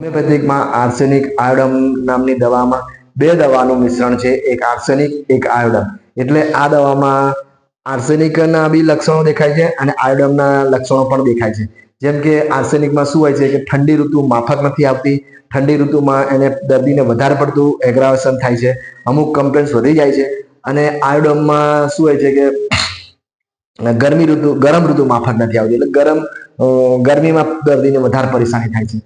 હોમિયોપેથિકમાં arsenic આયોડમ નામની દવામાં બે દવાનું મિશ્રણ છે, એક આર્સેનિક, એક આયોડમ. એટલે આ દવામાં આર્સેનિકના બી લક્ષણો દેખાય છે અને આયોડમના લક્ષણો પણ દેખાય છે. જેમ કે આર્સેનિકમાં શું હોય છે કે ઠંડી ઋતુ માફક નથી આવતી, ઠંડી ઋતુમાં એને દર્દીને વધારે પડતું એગ્રાવેશન થાય છે, અમુક કમ્પ્લેન્સ વધી જાય છે અને આયોડમમાં શું હોય છે કે ગરમી ઋતુ, ગરમ ઋતુ માફક નથી આવતી. એટલે ગરમ ગરમીમાં દર્દીને વધારે પરેશાની થાય છે.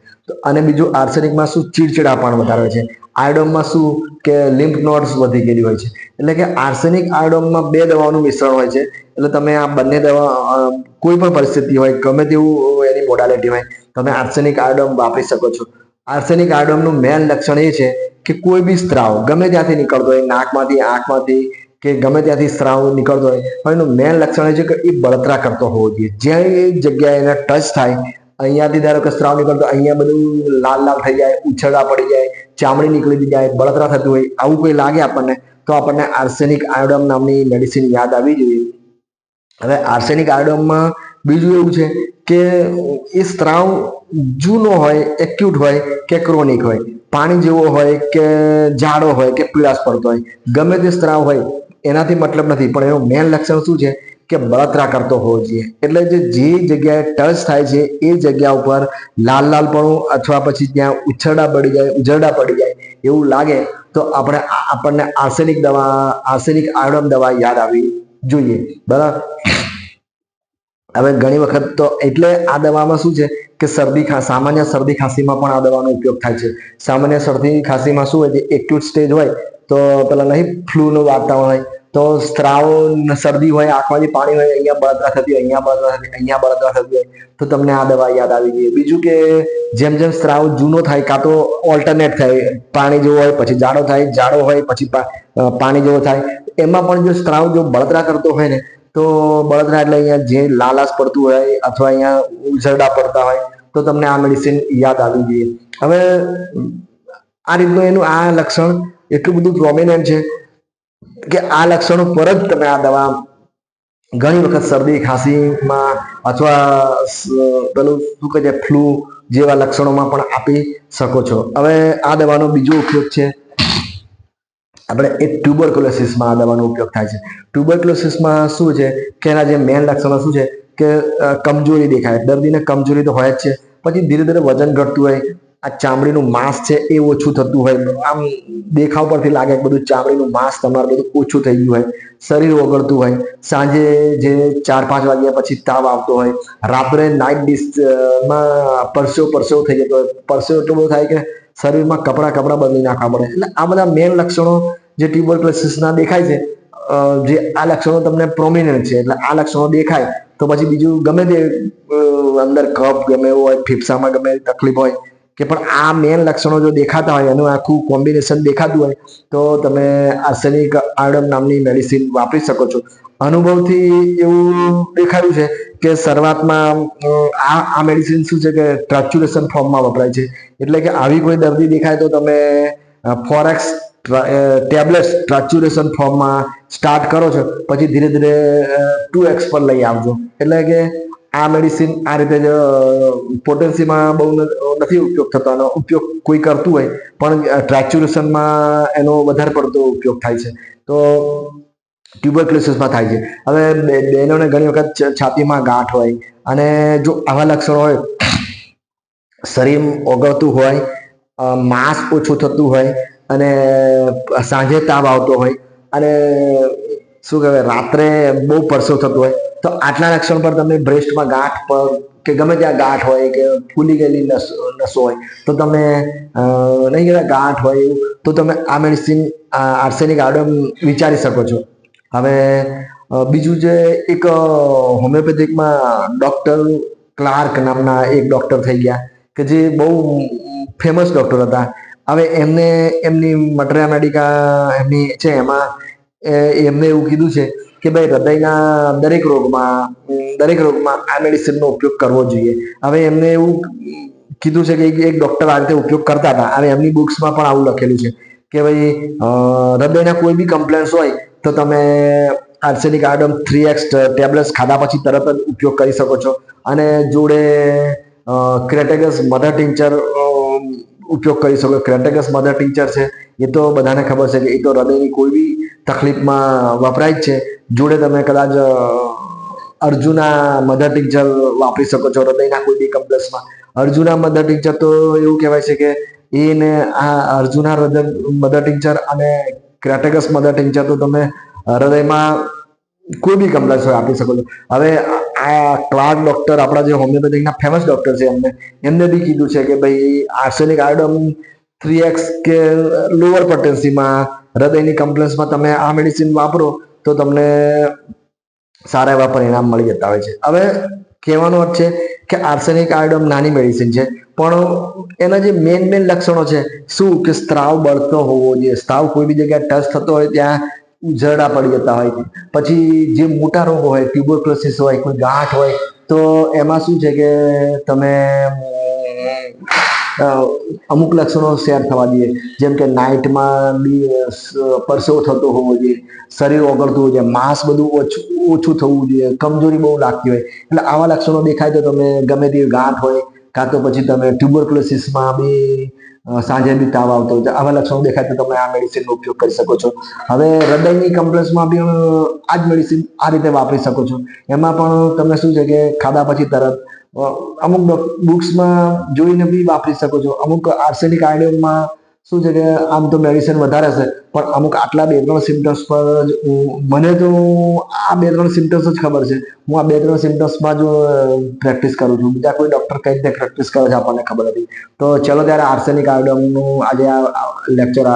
અને બીજું આર્સેનિકમાં શું ચીડચીડાપણ વધારે હોય છે? આયોડોમમાં શું કે લિમ્ફ નોડ્સ વધી ગયેલી હોય છે? એટલે કે આર્સેનિક આયોડોમમાં બે દવાઓનું મિશ્રણ હોય છે. એટલે તમે આ બંને દવા કોઈ પણ પરિસ્થિતિ હોય, ગમે તેવું એની મોડાલિટી હોય, તમે આર્સેનિક આયોડોમ વાપરી શકો છો. આર્સેનિક આયોડોમનું મેન લક્ષણ એ છે કે કોઈ બી સ્ત્રાવ ગમે ત્યાંથી નીકળતો હોય, નાકમાંથી, આંખમાંથી કે ગમે ત્યાંથી સ્ત્રાવ નીકળતો હોય, પણ એનું મેન લક્ષણ એ છે કે એ બળતરા કરતો હોવો જોઈએ. જ્યાં એ જગ્યાએ એને ટચ થાય, અહીંયાથી ધારો કે સ્ત્રાવ નીકળતો અહીંયા બધું લાલ લાલ થઈ જાય ઉછળા પડી જાય, ચામડી નીકળી જાય, બળતરા થતું હોય, આવું કોઈ લાગે આપણને, તો આપણને આર્સેનિક આયોડમ નામની મેડિસિન યાદ આવી જોઈએ. હવે આર્સેનિક આયોડમમાં બીજું એવું છે કે એ સ્ત્રાવ જૂનો હોય એક્યુટ હોય, કે ક્રોનિક હોય. પાણી જેવો હોય, કે જાડો હોય, કે પીળાશ પડતો હોય. ગમે તે સ્ત્રાવ હોય એનાથી મતલબ નથી, પણ એનું મેન લક્ષણ શું છે કે બળતરા કરતો હોવો જોઈએ. એટલે જે જે જગ્યાએ ટચ થાય છે, એ જગ્યા ઉપર લાલ લાલપણું અથવા પછી ત્યાં ઉછરડા પડી જાય, ઉજરડા પડી જાય એવું લાગે, તો આપણે આપણને આર્સેનિક દવા, આર્સેનિક આયોડમ દવા યાદ આવી જોઈએ. બરાબર? હવે ઘણી વખત તો એટલે આ દવામાં શું છે કે શરદી સામાન્ય શરદી ખાંસીમાં પણ આ દવાનો ઉપયોગ થાય છે. સામાન્ય શરદી ખાંસીમાં શું હોય છે એક્યુટ સ્ટેજ હોય, તો પેલા નહીં ફ્લૂનું વાતાવરણ હોય, તો સ્ત્રાવ, શરદી હોય, આંખમાંથી પાણી હોય, અહીંયા બળતરા થતી હોય, અહીંયા બળતરા થતી અહીંયા બળતરા થતી હોય, તો તમને આ દવા યાદ આવી ગઈ. બીજું કે જેમ જેમ સ્ત્રાવ જૂનો થાય, કાં તો ઓલ્ટરનેટ થાય, પાણી જેવો હોય, પછી જાડો થાય, જાડો હોય, પછી પાણી જેવો થાય, એમાં પણ જો સ્ત્રાવ જો બળતરા કરતો હોય ને તો બળદરા એટલે અહીંયા જે લાલાશ પડતું હોય અથવા અહીંયા ઉઝરડા પડતા હોય, તો તમને આ મેડિસિન યાદ આવી જોઈએ. હવે, આ રીતનું એનું આ લક્ષણ એટલું બધું પ્રોમિનન્ટ છે કે આ લક્ષણો પર જ તમે આ દવા ઘણી વખત શરદી ખાંસીમાં અથવા પેલું શું કહે છે ફ્લૂ જેવા લક્ષણોમાં પણ આપી શકો છો. હવે આ દવાનો બીજો ઉપયોગ છે આપણે એ ટ્યુબરક્યુલોસિસમાં આ દવાનો ઉપયોગ થાય છે. ટ્યુબરક્યુલોસિસમાં શું છે કે એના જે મેન લક્ષણો શું છે કે કમજોરી દેખાય. દર્દીને કમજોરી તો હોય જ છે. પછી ધીરે ધીરે વજન ઘટતું હોય, આ ચામડીનું માંસ છે એ ઓછું થતું હોય. આમ દેખાવ પરથી લાગે કે બધું ચામડીનું માંસ તમારું બધું ઓછું થઈ ગયું હોય. શરીર ઓગળતું હોય. સાંજે જે ચાર પાંચ વાગ્યા પછી તાવ આવતો હોય. રાત્રે નાઇટ ડિસ્ટમાં પરસેવ પરસેવો થઈ જતો હોય. પરસેવો એટલો બધો થાય કે શરીરમાં કપડાં કપડાં બદલી નાખવા પડે એટલે આ બધા મેન લક્ષણો જે ટ્યુબરક્લોસિસના દેખાય છે જે આ લક્ષણો તમને પ્રોમિનન્ટ છે. એટલે આ લક્ષણો દેખાય તો પછી બીજું ગમે તે અંદર કફ ગમે એવું હોય, ફેફસામાં ગમે તકલીફ હોય કે પણ આ મેન લક્ષણો જો દેખાતા હોય, એનું આખું કોમ્બિનેશન દેખાતું હોય તો તમે આર્સેનિક આડમ નામની મેડિસિન વાપરી શકો છો. અનુભવથી એવું દેખાયું છે કે શરૂઆતમાં આ આ મેડિસિન શું છે કે ટ્રાચ્યુરેશન ફોર્મમાં વપરાય છે. એટલે કે આવી કોઈ દર્દી દેખાય તો તમે ફોરેક્સ ટેબ્લેટ્સ ટ્રાચ્યુરેશન ફોર્મમાં સ્ટાર્ટ કરો છો, પછી ધીરે ધીરે ટુ એક્સ પર લઈ આવજો. એટલે કે આ મેડિસિન આ રીતે જ પોટેન્સીમાં બહુ નથી ઉપયોગ થતો એનો ઉપયોગ કોઈ કરતું હોય, પણ ટ્રાચ્યુરેશનમાં એનો વધારે પડતો ઉપયોગ થાય છે. તો ટ્યુબરક્લોસિસમાં થાય છે. હવે બહેનોને ઘણી વખત છાતીમાં ગાંઠ હોય અને જો આવા લક્ષણો હોય, શરીર ઓગળતું હોય માંસ ઓછું થતું હોય અને સાંજે તાવ આવતો હોય અને, શું કહેવાય, રાત્રે બહુ પરસો થતો હોય, તો આટલા લક્ષણ પર તમે બ્રેસ્ટમાં ગાંઠ પર કે ગમે ત્યાં ગાંઠ હોય કે ફૂલી ગયેલી નસ, નસો હોય, તો તમે નહીં કહેતા ગાંઠ હોય તો તમે આ મેડિસિન આર્સેનિક આડમ વિચારી શકો છો. હવે બીજું જે એક હોમિયોપેથિકમાં ડૉક્ટર ક્લાર્ક નામના એક ડૉક્ટર થઈ ગયા કે જે બહુ ફેમસ ડૉક્ટર હતા. હવે એમને, એમની મટરિયા મેડિકા એમની છે એમાં એમને એવું કીધું છે કે ભાઈ હૃદયના દરેક રોગમાં દરેક રોગમાં આ મેડિસિનનો ઉપયોગ કરવો જોઈએ. હવે એમને એવું કીધું છે કે એક એક ડૉક્ટર આ રીતે ઉપયોગ કરતા હતા. હવે એમની બુક્સમાં પણ આવું લખેલું છે કે ભાઈ હૃદયના કોઈ બી કમ્પ્લેન્સ હોય તો તમે arsenic iodum three X tablets ખાધા પછી તરત જ ઉપયોગ કરી શકો છો. અને જોડે ક્રેટેગસ મધર ટિંચર ઉપયોગ કરી શકો ક્રેટેગસ મધર ટિંચર છે. એ તો બધાને ખબર છે કે એ તો હૃદયની કોઈ બી તકલીફમાં વપરાય જ છે. જોડે તમે કદાચ અર્જુના મધર ટિંચર વાપરી શકો છો હૃદયના કોઈ બી કમ્પ્લેક્સમાં અર્જુના મધર ટીચર તો એવું કહેવાય છે કે એને આ અર્જુના હૃદય મધર ટિંચર અને ક્રેટેગસ મધર ટિંચર તો તમે હૃદયમાં કોઈ બી કમ્પ્લેક્સ હોય આપી શકો છો. હવે આ ક્લાર્ક ડોક્ટર, આપણા જે હોમિયોપેથિકના ફેમસ ડોક્ટર છે, એમને એમને બી કીધું છે કે ભાઈ આર્સેનિક આયોડમ થ્રી એક્સ કે લોઅર પોટેન્સીમાં હૃદયની કમ્પ્લેન્સમાં તમે આ મેડિસિન વાપરો, તો તમને સારા એવા પરિણામ મળી જતા હોય છે. હવે કહેવાનો અર્થ છે કે આર્સેનિક આયોડમ નાની મેડિસિન છે. પણ એના જે મેન મેન લક્ષણો છે, શું? કે સ્ત્રાવ બળતો હોવો જોઈએ. સ્ત્રાવ કોઈ બી જગ્યાએ ટચ થતો હોય ત્યાં ઉઝરડા પડી જતા હોય પછી જે મોટા રોગો હોય ટ્યુબરક્લોસિસ હોય, કોઈ ગાંઠ હોય, તો એમાં શું છે કે તમે અમુક લક્ષણો શેર થવા દઈએ જેમ કે નાઇટમાં બી પરસેવો થતો હોવો જોઈએ. શરીર ઓગળતું હોય છે. માંસ બધું ઓછું ઓછું થવું જોઈએ. કમજોરી બહુ લાગતી હોય. એટલે આવા લક્ષણો દેખાય તો તમે ગમે તેવી ગાંઠ હોય, કાં તો પછી તમે ટ્યુબરક્લોસિસમાં બી સાંજે બી તાવ આવતો હોય આવા લક્ષણો દેખાય તો તમે આ મેડિસિનનો ઉપયોગ કરી શકો છો. હવે હૃદયની કમ્પ્લેક્સમાં બી આ જ મેડિસિન આ રીતે વાપરી શકો છો. એમાં પણ તમને શું છે કે ખાધા પછી તરત અમુક બુક્સમાં જોઈને બી વાપરી શકો છો. અમુક આર્સેનિક આયોડિયમમાં શું છે કે આમ તો મેડિસિન વધારે છે, પણ અમુક આટલા બે ત્રણ સિમ્ટમ્સ પર જ મને તો આ બે ત્રણ સિમ્ટમ્સ જ ખબર છે. હું આ બે ત્રણ સિમ્ટમ્સમાં જ પ્રેક્ટિસ કરું છું. બીજા કોઈ ડૉક્ટર કઈ રીતે પ્રેક્ટિસ કરે છે આપણને ખબર નથી. તો ચલો ત્યારે આર્સેનિક આયોડિયમનું આજે આ લેક્ચર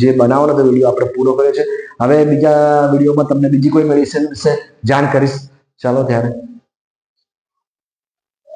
જે બનાવવાનો હતો વીડિયો આપણે પૂરો કર્યો છે. હવે બીજા વિડીયોમાં તમને બીજી કોઈ મેડિસિન વિશે જાણ કરીશ. ચાલો ત્યારે.